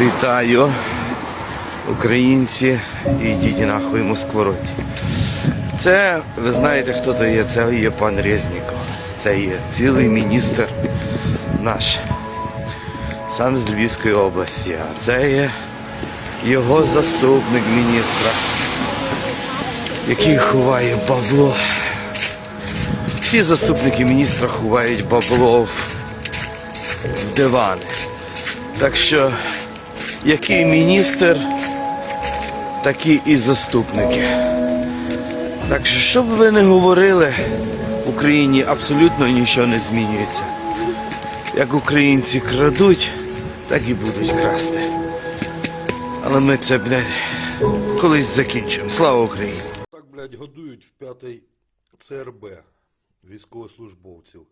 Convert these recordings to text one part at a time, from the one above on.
Вітаю, українці, і йдіть нахуй Москвороті. Це, ви знаєте, хто то є? Це є пан Резніков. Це є цілий міністр наш, сам з Львівської області. А це є його заступник міністра, який ховає бабло. Всі заступники міністра ховають бабло в дивани. Так що, який міністр, такі і заступники. Так що, що б ви не говорили, в Україні абсолютно нічого не змінюється. Як українці крадуть, так і будуть красти. Але ми це, блядь, колись закінчимо. Слава Україні! Так, блядь, годують в п'ятий ЦРБ військовослужбовців.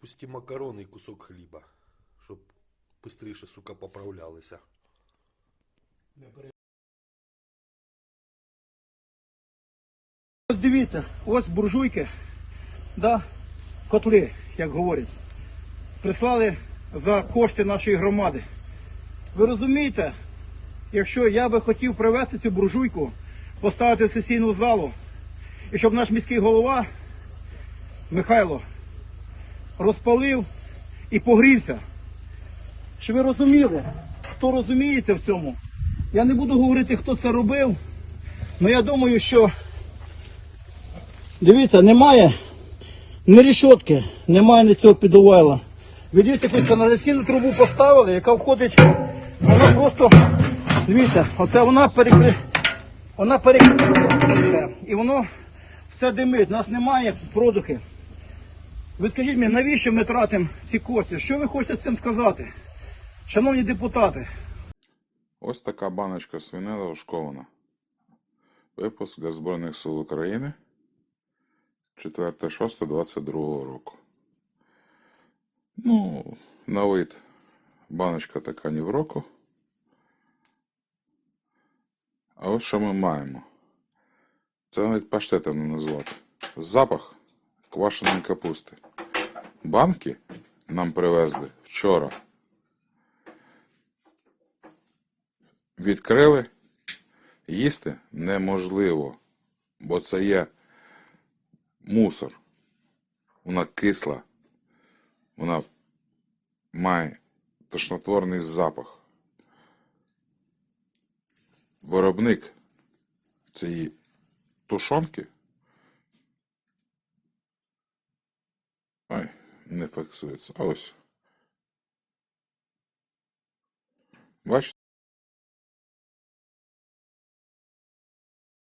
Пусті макарони і кусок хліба, щоб швидше, сука, поправлялися. Ось дивіться, ось буржуйки, да, котли, як говорять, прислали за кошти нашої громади. Ви розумієте, якщо я би хотів привезти цю буржуйку, поставити в сесійну залу, і щоб наш міський голова Михайло розпалив і погрівся, щоб ви розуміли, хто розуміється в цьому. Я не буду говорити, хто це робив, але я думаю, що Дивіться, немає ні рішотки, немає ні цього підувайла. Ви дивіться, якусь каналізаційну трубу поставили, яка входить, вона просто, дивіться, оце вона перекри... вона перекриє. І воно все димить, у нас немає продухи. Ви скажіть мені, навіщо ми тратимо ці кошти? Що ви хочете цим сказати? Шановні депутати, Ось така баночка свинина ошкована. Випуск Збройних сил України 4.6.22 року. Ну, на вид баночка така ні в року. А ось що ми маємо. Це навіть паштетом не назвати. Запах квашеної капусти. Банки нам привезли вчора. Відкрили. Їсти неможливо, бо це є мусор. Вона кисла. Вона має тошнотворний запах. Виробник цієї тушонки. Ай, не фіксується. А ось. Бачите?